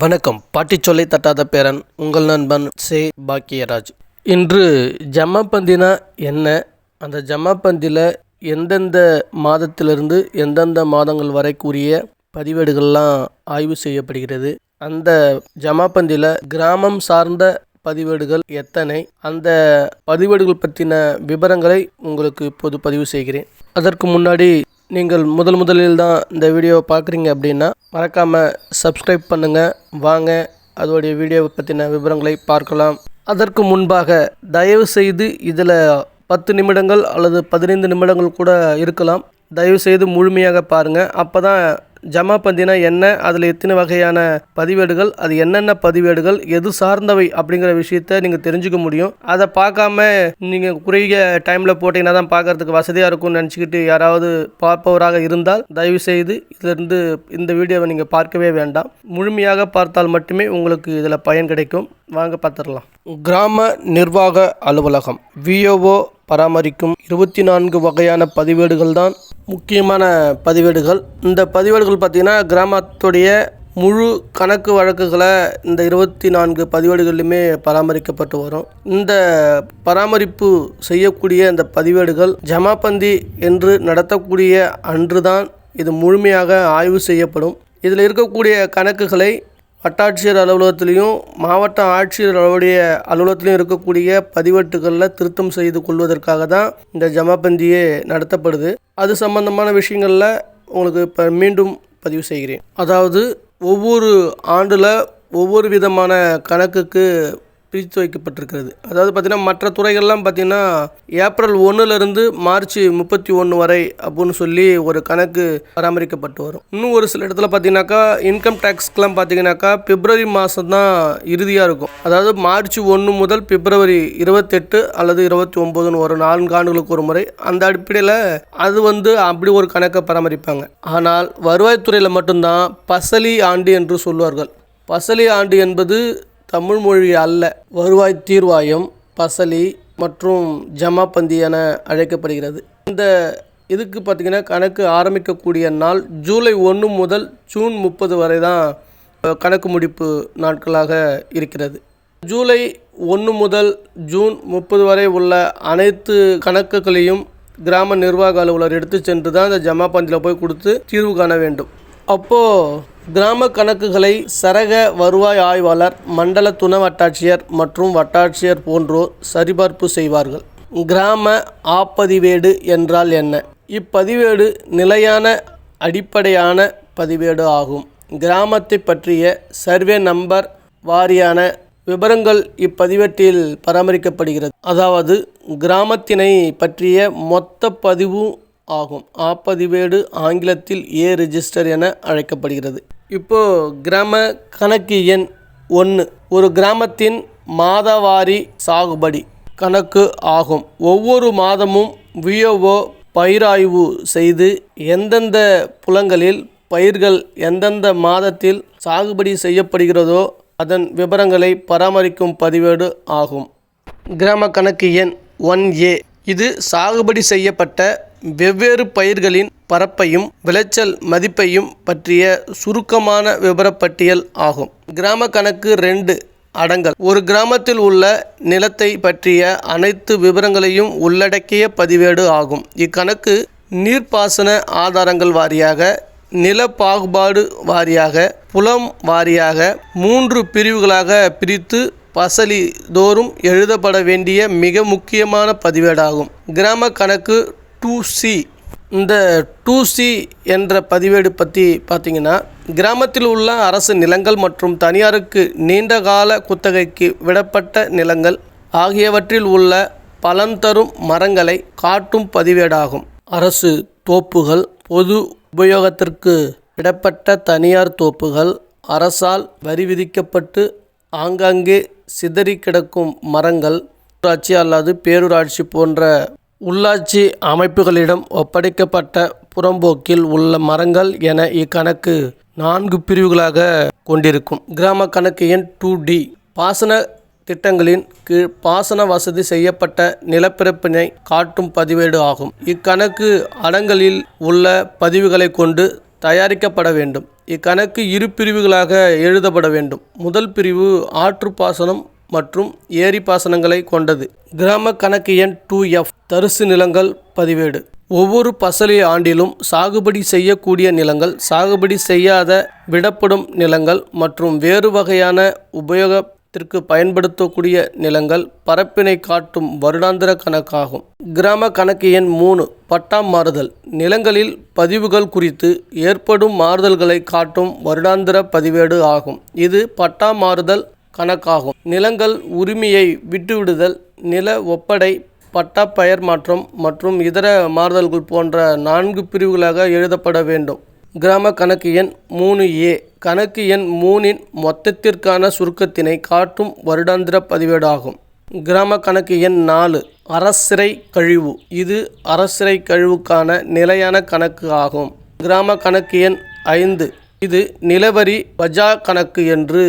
வணக்கம். பாட்டி சொல்லை தட்டாத பேரன் உங்கள் நண்பன் சே. பாக்கியராஜ். இன்று ஜமாபந்தினா என்ன? அந்த ஜமாபந்தியில் எந்தெந்த மாதத்திலிருந்து எந்தெந்த மாதங்கள் வரைக்குரிய பதிவேடுகள்லாம் ஆய்வு செய்யப்படுகிறது? அந்த ஜமாபந்தியில் கிராமம் சார்ந்த பதிவேடுகள் எத்தனை? அந்த பதிவேடுகள் பற்றின விவரங்களை உங்களுக்கு இப்போது பதிவு செய்கிறேன். அதற்கு முன்னாடி நீங்கள் முதல் முதலில் தான் இந்த வீடியோவை பார்க்குறீங்க அப்படின்னா மறக்காமல் சப்ஸ்கிரைப் பண்ணுங்கள் வாங்க அதோடைய வீடியோவை பற்றின விவரங்களை பார்க்கலாம். அதற்கு முன்பாக தயவு செய்து இதில் பத்து நிமிடங்கள் அல்லது பதினைந்து நிமிடங்கள் கூட இருக்கலாம். தயவு செய்து முழுமையாக பாருங்கள் அப்போ தான் ஜமா பந்தினா என்ன? அதில் எத்தனை வகையான பதிவேடுகள்? அது என்னென்ன பதிவேடுகள்? எது சார்ந்தவை? அப்படிங்கிற விஷயத்த நீங்கள் தெரிஞ்சுக்க முடியும். அதை பார்க்காம நீங்கள் குறுகிய டைமில் போட்டிங்கன்னா தான் பார்க்கறதுக்கு வசதியாக இருக்கும்னு நினச்சிக்கிட்டு யாராவது பார்ப்பவராக இருந்தால் தயவு செய்து இதிலிருந்து இந்த வீடியோவை நீங்கள் பார்க்கவே வேண்டாம். முழுமையாக பார்த்தால் மட்டுமே உங்களுக்கு இதில் பயன் கிடைக்கும். வாங்க பார்த்துடலாம். கிராம நிர்வாக அலுவலகம் விஓஓ பராமரிக்கும் இருபத்தி நான்கு வகையான பதிவேடுகள் தான் முக்கியமான பதிவேடுகள். இந்த பதிவேடுகள் பார்த்திங்கன்னா கிராமத்துடைய முழு கணக்கு வழக்குகளை இந்த இருபத்தி நான்கு பதிவேடுகளிலுமே பராமரிக்கப்பட்டு வரும். இந்த பராமரிப்பு செய்யக்கூடிய இந்த பதிவேடுகள் ஜமாபந்தி என்று நடத்தக்கூடிய அன்றுதான் இது முழுமையாக ஆய்வு செய்யப்படும். இதில் இருக்கக்கூடிய கணக்குகளை வட்டாட்சியர் அலுவலகத்திலையும் மாவட்ட ஆட்சியர் அவருடைய அலுவலகத்திலையும் இருக்கக்கூடிய பதிவேட்டுகளில் திருத்தம் செய்து கொள்வதற்காக தான் இந்த ஜமாபந்தியே நடத்தப்படுது. அது சம்பந்தமான விஷயங்களில் உங்களுக்கு இப்போ மீண்டும் பதிவு செய்கிறேன். அதாவது ஒவ்வொரு ஆண்டில் ஒவ்வொரு விதமான கணக்குக்கு பிரித்து வைக்கப்பட்டிருக்கிறது. அதாவது பார்த்திங்கன்னா மற்ற துறைகள்லாம் பார்த்திங்கன்னா ஏப்ரல் ஒன்றுலேருந்து மார்ச் முப்பத்தி ஒன்று வரை அப்படின்னு சொல்லி ஒரு கணக்கு பராமரிக்கப்பட்டு வரும். இன்னும் ஒரு சில இடத்துல பார்த்தீங்கன்னாக்கா இன்கம் டேக்ஸ்க்கெலாம் பார்த்திங்கனாக்கா பிப்ரவரி மாதம் தான் இறுதியாக இருக்கும். அதாவது மார்ச் ஒன்று முதல் பிப்ரவரி இருபத்தெட்டு அல்லது இருபத்தி ஒம்போதுன்னு ஒரு நான்கு ஆண்டுகளுக்கு ஒரு முறை. அந்த அடிப்படையில் அது வந்து அப்படி ஒரு கணக்கை பராமரிப்பாங்க. ஆனால் வருவாய்த்துறையில் மட்டும்தான் பசலி ஆண்டு என்று சொல்வார்கள். பசலி ஆண்டு என்பது தமிழ் மொழி அல்ல. வருவாய் தீர்வாயம் பசலி மற்றும் ஜமாபந்தி என அழைக்கப்படுகிறது. இந்த இதுக்கு பார்த்திங்கன்னா கணக்கு ஆரம்பிக்கக்கூடிய நாள் ஜூலை ஒன்று முதல் ஜூன் முப்பது வரை தான் கணக்கு முடிப்பு நாட்களாக இருக்கிறது. ஜூலை ஒன்று முதல் ஜூன் முப்பது வரை உள்ள அனைத்து கணக்குகளையும் கிராம நிர்வாக அலுவலர் எடுத்து சென்று தான் அந்த ஜமாபந்தியில் போய் கொடுத்து தீர்வு காண வேண்டும். அப்போது கிராம கணக்குகளை சரக வருவாய் ஆய்வாளர் மண்டல துணை வட்டாட்சியர் மற்றும் வட்டாட்சியர் போன்றோர் சரிபார்ப்பு செய்வார்கள். கிராம ஆப்பதிவேடு என்றால் என்ன? இப்பதிவேடு நிலையான அடிப்படையான பதிவேடு ஆகும். கிராமத்தை பற்றிய சர்வே நம்பர் வாரியான விவரங்கள் இப்பதிவேட்டில் பராமரிக்கப்படுகிறது. அதாவது கிராமத்தினை பற்றிய மொத்த பதிவும் ஆகும். ஆப்பதிவேடு ஆங்கிலத்தில் ஏ ரிஜிஸ்டர் என அழைக்கப்படுகிறது. இப்போ கிராம கணக்கு எண் ஒன்று ஒரு கிராமத்தின் மாதவாரி சாகுபடி கணக்கு ஆகும். ஒவ்வொரு மாதமும் விஓஓ பயிராய்வு செய்து எந்தெந்த புலங்களில் பயிர்கள் எந்தெந்த மாதத்தில் சாகுபடி செய்யப்படுகிறதோ அதன் விவரங்களை பராமரிக்கும் பதிவேடு ஆகும். கிராம கணக்கு எண் ஒன் ஏ. இது சாகுபடி செய்யப்பட்ட வெவ்வேறு பயிர்களின் பரப்பையும் விளைச்சல் மதிப்பையும் பற்றிய சுருக்கமான விவரப்பட்டியல் ஆகும். கிராம கணக்கு ரெண்டு அடங்கல். ஒரு கிராமத்தில் உள்ள நிலத்தை பற்றிய அனைத்து விவரங்களையும் உள்ளடக்கிய பதிவேடு ஆகும். இக்கணக்கு நீர்ப்பாசன ஆதாரங்கள் வாரியாக நில பாகுபாடு வாரியாக புலம் வாரியாக மூன்று பிரிவுகளாக பிரித்து பசலி தோறும் எழுதப்பட வேண்டிய மிக முக்கியமான பதிவேடாகும். கிராம கணக்கு டூ சி இந்த டூ சி என்ற பதிவேடு பற்றி பார்த்திங்கன்னா கிராமத்தில் உள்ள அரசு நிலங்கள் மற்றும் தனியாருக்கு நீண்டகால குத்தகைக்கு விடப்பட்ட நிலங்கள் ஆகியவற்றில் உள்ள பலன் தரும் மரங்களை காட்டும் பதிவேடாகும். அரசு தோப்புகள் பொது உபயோகத்திற்கு விடப்பட்ட தனியார் தோப்புகள் அரசால் வரி விதிக்கப்பட்டு ஆங்காங்கே சிதறி கிடக்கும் மரங்கள் ஊராட்சி அல்லது பேரூராட்சி போன்ற உள்ளாட்சி அமைப்புகளிடம் ஒப்படைக்கப்பட்ட புறம்போக்கில் உள்ள மரங்கள் என இக்கணக்கு நான்கு பிரிவுகளாக கொண்டிருக்கும். கிராம கணக்கு எண் டூ டி பாசன திட்டங்களின் கீழ் பாசன வசதி செய்யப்பட்ட நிலப்பிறப்பினை காட்டும் பதிவேடு ஆகும். இக்கணக்கு அடங்கலில் உள்ள பதிவுகளை கொண்டு தயாரிக்கப்பட வேண்டும். இக்கணக்கு இரு பிரிவுகளாக எழுதப்பட வேண்டும். முதல் பிரிவு ஆற்று பாசனம் மற்றும் ஏரி பாசனங்களை கொண்டது. கிராம கணக்கு எண் டூ எஃப் தரிசு நிலங்கள் பதிவேடு. ஒவ்வொரு பசலி ஆண்டிலும் சாகுபடி செய்யக்கூடிய நிலங்கள் சாகுபடி செய்யாத விடப்படும் நிலங்கள் மற்றும் வேறு வகையான உபயோகத்திற்கு பயன்படுத்தக்கூடிய நிலங்கள் பரப்பினை காட்டும் வருடாந்திர கணக்காகும். கிராம கணக்கு எண் மூணு பட்டாம் மாறுதல். நிலங்களில் பதிவுகள் குறித்து ஏற்படும் மாறுதல்களை காட்டும் வருடாந்திர பதிவேடு ஆகும். இது பட்டாம் மாறுதல் கணக்காகும். நிலங்கள் உரிமையை விட்டுவிடுதல் நில ஒப்படை பட்டப்பெயர் மாற்றம் மற்றும் இதர மாறுதல்கள் போன்ற நான்கு பிரிவுகளாக எழுதப்பட வேண்டும். கிராம கணக்கு எண் மூணு ஏ. கணக்கு எண் மூணின் மொத்தத்திற்கான சுருக்கத்தினை காட்டும் வருடாந்திர பதிவேடு ஆகும் கிராம கணக்கு எண் நாலு. அரசிறை கழிவு. இது அரசிறை கழிவுக்கான நிலையான கணக்கு ஆகும். கிராம கணக்கு எண் ஐந்து. இது நிலவரி பஜா கணக்கு என்று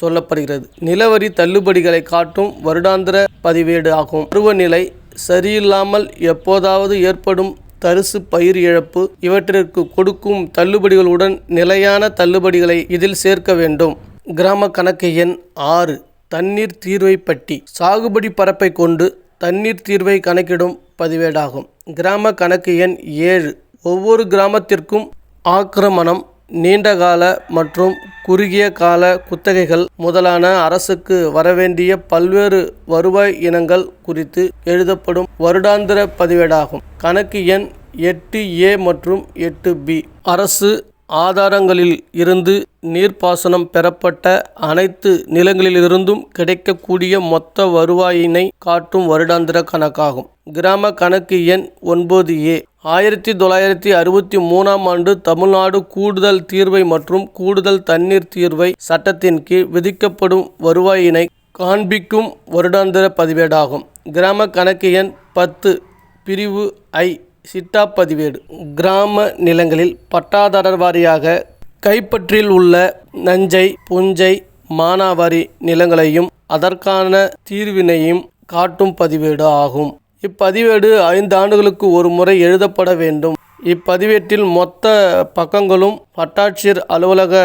சொல்லப்படுகிறது. நிலவரி தள்ளுபடிகளை காட்டும் வருடாந்திர பதிவேடு ஆகும். பருவநிலை சரியில்லாமல் எப்போதாவது ஏற்படும் தரிசு பயிர் இழப்பு இவற்றிற்கு கொடுக்கும் தள்ளுபடிகளுடன் நிலையான தள்ளுபடிகளை இதில் சேர்க்க வேண்டும். கிராம கணக்கு எண் ஆறு. தண்ணீர் தீர்வை பட்டி சாகுபடி பரப்பை கொண்டு தண்ணீர் தீர்வை கணக்கிடும் பதிவேடாகும். கிராம கணக்கு எண் ஏழு. ஒவ்வொரு கிராமத்திற்கும் ஆக்கிரமணம் நீண்டகால மற்றும் குறுகிய கால குத்தகைகள் முதலான அரசுக்கு வரவேண்டிய பல்வேறு வருவாய் இனங்கள் குறித்து எழுதப்படும் வருடாந்திர பதிவேடாகும். கணக்கு எண் எட்டு ஏ மற்றும் எட்டு பி. அரசு ஆதாரங்களில் இருந்து நீர்ப்பாசனம் பெறப்பட்ட அனைத்து நிலங்களிலிருந்தும் கிடைக்கக்கூடிய மொத்த வருவாயினை காட்டும் வருடாந்திர கணக்காகும். கிராம கணக்கு எண் ஒன்பது ஏ. ஆயிரத்தி தொள்ளாயிரத்தி அறுபத்தி மூணாம் ஆண்டு தமிழ்நாடு கூடுதல் தீர்வை மற்றும் கூடுதல் தண்ணீர் தீர்வை சட்டத்தின் கீழ் விதிக்கப்படும் வருவாயினை காண்பிக்கும் வருடாந்திர பதிவேடாகும். கிராம கணக்கு எண் பத்து பிரிவு ஐ. சிட்டா பதிவேடு கிராம நிலங்களில் பட்டாதாரர் வாரியாக கைப்பற்றில் உள்ள நஞ்சை புஞ்சை மானாவாரி நிலங்களையும் அதற்கான தீர்வினையும் காட்டும் பதிவேடு ஆகும். இப்பதிவேடு ஐந்து ஆண்டுகளுக்கு ஒரு முறை எழுதப்பட வேண்டும். இப்பதிவேட்டில் மொத்த பக்கங்களும் வட்டாட்சியர் அலுவலக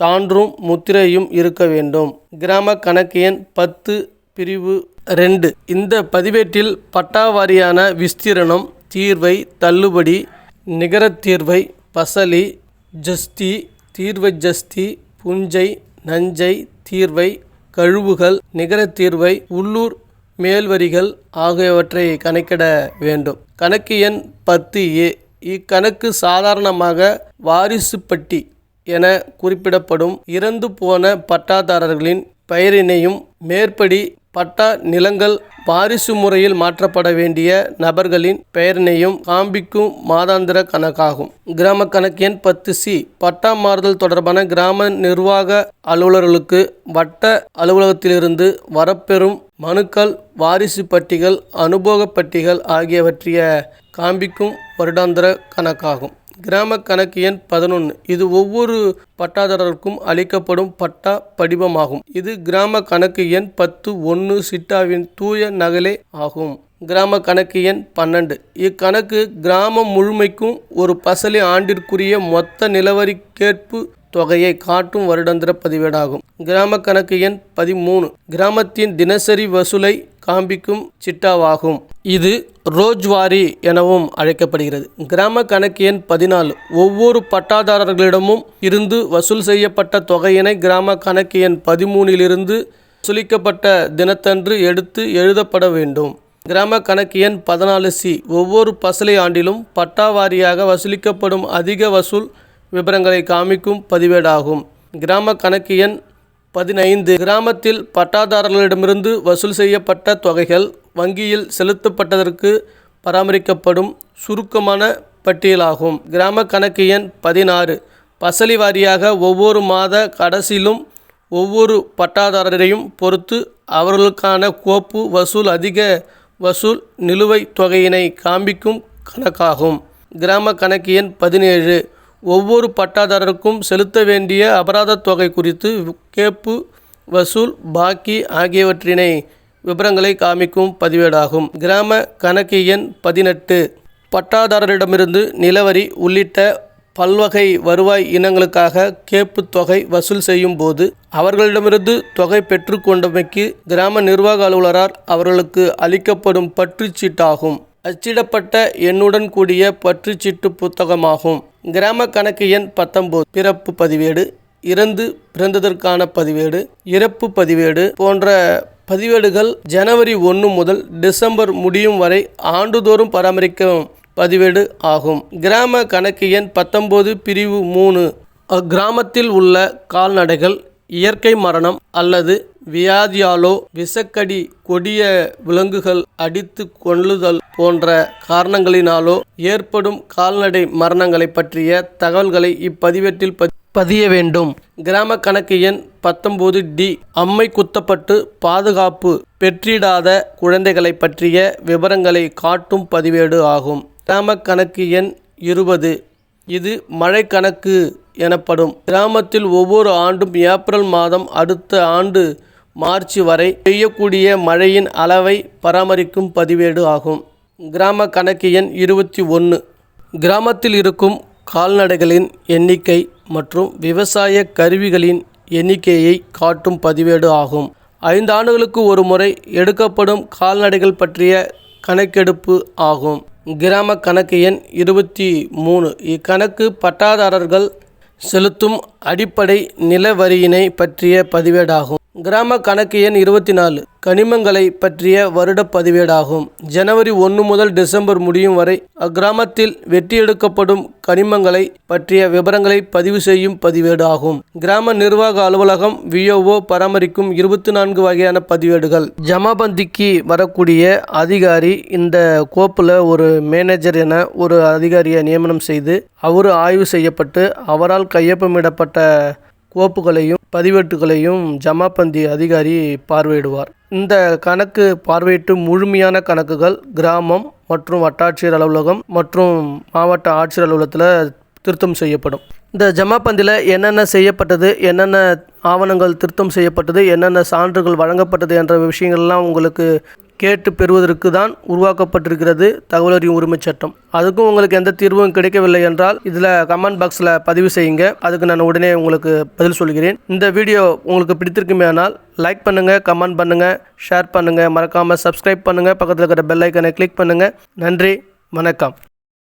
சான்றும் முத்திரையும் இருக்க வேண்டும். கிராம கணக்கு எண் பத்து பிரிவு ரெண்டு. இந்த பதிவேட்டில் பட்டாவாரியான விஸ்தீரணம் தீர்வை தள்ளுபடி நிகரத் தீர்வை பசலி ஜஸ்தி தீர்வை ஜஸ்தி புஞ்சை நஞ்சை தீர்வை கழுவுகள் நிகரத் தீர்வை உள்ளூர் மேல்வரிகள் ஆகியவற்றை கணக்கிட வேண்டும். கணக்கு எண் பத்து ஏ. இக்கணக்கு சாதாரணமாக வாரிசுப்பட்டி என குறிப்பிடப்படும் இறந்து போன பட்டாதாரர்களின் பெயரினையும் மேற்படி பட்டா நிலங்கள் வாரிசு முறையில் மாற்றப்பட வேண்டிய நபர்களின் பெயரினையும் காண்பிக்கும் மாதாந்திர கணக்காகும். கிராம கணக்கு எண் பத்து சி. பட்டா மாறுதல் தொடர்பான கிராம நிர்வாக அலுவலர்களுக்கு வட்ட அலுவலகத்திலிருந்து வரப்பெறும் மனுக்கள் வாரிசு பட்டிகள் அனுபோக பட்டிகள் ஆகியவற்றைய காண்பிக்கும் வருடாந்திர கணக்காகும். கிராம கணக்கு எண் பதினொன்று இது ஒவ்வொரு பட்டாதாரருக்கும் அளிக்கப்படும் பட்டா படிவமாகும். இது கிராம கணக்கு எண் பத்து ஒன்று சிட்டாவின் தூய நகலே ஆகும். கிராம கணக்கு எண் பன்னெண்டு. இக்கணக்கு கிராமம் முழுமைக்கும் ஒரு பசலி ஆண்டிற்குரிய மொத்த நிலவரி கேட்பு தொகையை காட்டும் வருடாந்திர பதிவேடாகும். கிராம கணக்கு எண் பதிமூணு. கிராமத்தின் தினசரி வசூலை காண்பிக்கும் சிட்டாவாகும். இது ரோஜ்வாரி எனவும் அழைக்கப்படுகிறது. கிராம கணக்கு எண் பதினாலு. ஒவ்வொரு பட்டாதாரர்களிடமும் இருந்து வசூல் செய்யப்பட்ட தொகையினை கிராம கணக்கு எண் பதிமூனிலிருந்து சுலிக்கப்பட்ட தினத்தன்று எடுத்து எழுதப்பட வேண்டும். கிராம கணக்கு எண் பதினாலு சி. ஒவ்வொரு பசலை ஆண்டிலும் பட்டா வாரியாக வசூலிக்கப்படும் அதிக வசூல் விவரங்களை காமிக்கும் பதிவேடாகும். கிராம கணக்கு எண் பதினைந்து கிராமத்தில் பட்டாதாரர்களிடமிருந்து வசூல் செய்யப்பட்ட தொகைகள் வங்கியில் செலுத்தப்பட்டதற்கு பராமரிக்கப்படும் சுருக்கமான பட்டியலாகும். கிராம கணக்கு எண் பதினாறு. பசலி வாரியாக ஒவ்வொரு மாத கடைசியிலும் ஒவ்வொரு பட்டாதாரரையும் பொறுத்து அவர்களுக்கான கோப்பு வசூல் அதிக வசூல் நிலுவைத் தொகையினை காண்பிக்கும் கணக்காகும். கிராம கணக்கு எண் பதினேழு. ஒவ்வொரு பட்டாதாரருக்கும் செலுத்த வேண்டிய அபராதத் தொகை குறித்து கேப்பு வசூல் பாக்கி ஆகியவற்றினை விபரங்களை காமிக்கும் பதிவேடாகும். கிராம கணக்கு எண் பதினெட்டு. பட்டாதாரரிடமிருந்து நிலவரி உள்ளிட்ட பல்வகை வருவாய் இனங்களுக்காக கேப்பு தொகை வசூல் செய்யும் போது அவர்களிடமிருந்து தொகை பெற்றுக்கொண்டமைக்கு கிராம நிர்வாக அலுவலரால் அவர்களுக்கு அளிக்கப்படும் பற்றுச்சீட்டாகும். அச்சிடப்பட்ட எண்ணுடன் கூடிய பற்றுச்சீட்டு புத்தகமாகும். கிராம கணக்கு எண் பத்தொம்போது பிறப்பு பதிவேடு இறந்து பிறந்ததற்கான பதிவேடு இறப்பு பதிவேடு போன்ற பதிவேடுகள் ஜனவரி ஒன்று முதல் டிசம்பர் முடியும் வரை ஆண்டுதோறும் பராமரிக்கும் பதிவேடு ஆகும். கிராம கணக்கு எண் பத்தொம்போது பிரிவு மூணு. அக்கிராமத்தில் உள்ள கால்நடைகள் இயற்கை மரணம் அல்லது வியாதியாலோ விஷக்கடி கொடிய விலங்குகள் அடித்து கொள்ளுதல் போன்ற காரணங்களினாலோ ஏற்படும் கால்நடை மரணங்களை பற்றிய தகவல்களை இப்பதிவேட்டில் பதிய வேண்டும். கிராம கணக்கு எண் பத்தொம்போது டி. அம்மை குத்தப்பட்டு பாதுகாப்பு பெற்றிடாத குழந்தைகளை பற்றிய விவரங்களை காட்டும் பதிவேடு ஆகும். கிராம கணக்கு எண் இருபது. இது மழை கணக்கு எனப்படும். கிராமத்தில் ஒவ்வொரு ஆண்டும் ஏப்ரல் மாதம் அடுத்த ஆண்டு மார்ச் வரை பெய்யக்கூடிய மழையின் அளவை பராமரிக்கும் பதிவேடு ஆகும். கிராம கணக்கு எண் இருபத்தி ஒன்று கிராமத்தில் இருக்கும் கால்நடைகளின் எண்ணிக்கை மற்றும் விவசாய கருவிகளின் எண்ணிக்கையை காட்டும் பதிவேடு ஆகும். ஐந்து ஆண்டுகளுக்கு ஒரு முறை எடுக்கப்படும் கால்நடைகள் பற்றிய கணக்கெடுப்பு ஆகும். கிராம கணக்கு எண் இருபத்தி மூணு. இக்கணக்கு பட்டாதாரர்கள் செலுத்தும் அடிப்படை நில வரியினை பற்றிய பதிவேடாகும். கிராம கணக்கு எண் இருபத்தி நாலு கனிமங்களை பற்றிய வருட பதிவேடாகும். ஜனவரி ஒன்று முதல் டிசம்பர் முடியும் வரை அக்கிராமத்தில் வெட்டி எடுக்கப்படும் கனிமங்களை பற்றிய விவரங்களை பதிவு செய்யும் பதிவேடு ஆகும் கிராம நிர்வாக அலுவலகம் விஓஓ பராமரிக்கும் இருபத்தி நான்கு வகையான பதிவேடுகள். ஜமாபந்திக்கு வரக்கூடிய அதிகாரி இந்த கோப்பில் ஒரு மேனேஜர் என ஒரு அதிகாரியை நியமனம் செய்து அவரு ஆய்வு செய்யப்பட்டு அவரால் கையொப்பமிடப்பட்ட ஓப்புகளையும் பதிவேட்டுகளையும் ஜமாபந்தி அதிகாரி பார்வையிடுவார். இந்த கணக்கு பார்வையிட்டு முழுமையான கணக்குகள் கிராமம் மற்றும் வட்டாட்சியர் அலுவலகம் மற்றும் மாவட்ட ஆட்சியர் அலுவலகத்தில் திருத்தம் செய்யப்படும். இந்த ஜமாபந்தியில் என்னென்ன செய்யப்பட்டது என்னென்ன ஆவணங்கள் திருத்தம் செய்யப்பட்டது என்னென்ன சான்றுகள் வழங்கப்பட்டது என்ற விஷயங்கள்லாம் உங்களுக்கு கேட்டு பெறுவதற்கு தான் உருவாக்கப்பட்டிருக்கிறது தகவல் அறியும் உரிமைச் சட்டம். அதுக்கும் உங்களுக்கு எந்த தீர்வும் கிடைக்கவில்லை என்றால் இதில் கமெண்ட் பாக்ஸில் பதிவு செய்யுங்க. அதுக்கு நான் உடனே உங்களுக்கு பதில் சொல்கிறேன். இந்த வீடியோ உங்களுக்கு பிடித்திருக்குமே ஆனால் லைக் பண்ணுங்கள் கமெண்ட் பண்ணுங்கள் ஷேர் பண்ணுங்கள் மறக்காமல் சப்ஸ்கிரைப் பண்ணுங்கள் பக்கத்தில் இருக்கிற பெல் ஐக்கனை கிளிக் பண்ணுங்கள் நன்றி வணக்கம்.